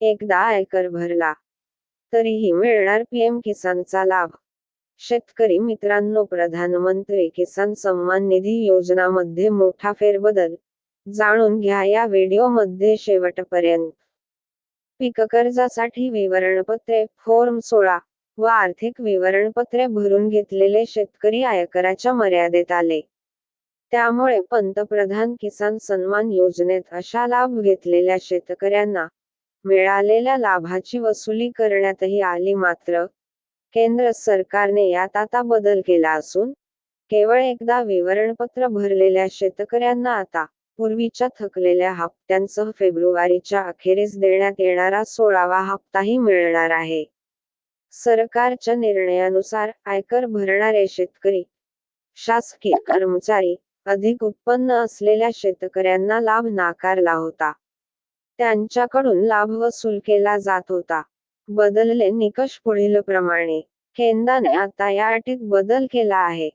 एकदा आयकर भरला तरीही मिळणार पीएम किसानचा लाभ. शेतकरी मित्रांनो प्रधानमंत्री किसान सन्मान निधी योजनामध्ये मोठा फेरबदल जाणून घ्या या व्हिडिओमध्ये शेवटपर्यंत. पीक कर्जासाठी विवरणपत्रे फॉर्म सोळा व आर्थिक विवरणपत्रे भरून घेतलेले शेतकरी आयकराच्या मर्यादेत आले. त्यामुळे पंतप्रधान किसान सन्मान योजनेत अशा लाभ घेतलेल्या शेतकऱ्यांना मिळालेल्या लाभाची वसुली करण्यातही आली मात्र केंद्र सरकारने यात आता बदल केला असून केवळ एकदा विवरणपत्र भरलेल्या शेतकऱ्यांना आता पूर्वीच्या थकलेल्या हप्त्यांसह फेब्रुवारीच्या अखेरीस देण्यात येणारा सोळावा हप्ताही मिळणार आहे. सरकारच्या निर्णयानुसार आयकर भरणारे शेतकरी शासकीय कर्मचारी अधिक उत्पन्न असलेल्या शेतकऱ्यांना लाभ नाकारला होता. त्यांच्याकडून लाभ वसूल केला जात होता. बदलले निकष पुढील प्रमाणे. केंद्राने आता या अटीत बदल केला आहे.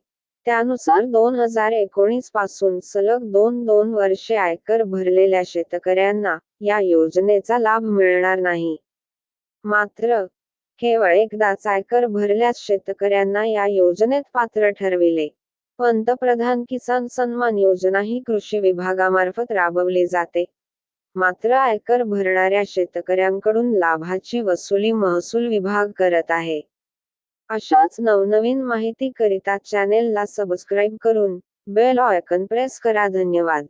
त्यानुसार दोन हजार एकोणीसपासून सलग दोन दोन वर्षे आयकर भरलेल्या शेतकऱ्यांना या योजनेचा लाभ मिळणार नाही. मात्र केवळ एकदाच आयकर भरल्यास शेतकऱ्यांना या योजनेत पात्र ठरविले. पंतप्रधान किसान सन्मान योजना ही कृषी विभागामार्फत राबवली जाते. मात्र आयकर भरणाऱ्या शेतकऱ्यांकडून लाभाची वसुली महसूल विभाग करत आहे. अशाच नवनवीन माहिती करिता चॅनेलला सबस्क्राईब करून बेल आयकन प्रेस करा. धन्यवाद.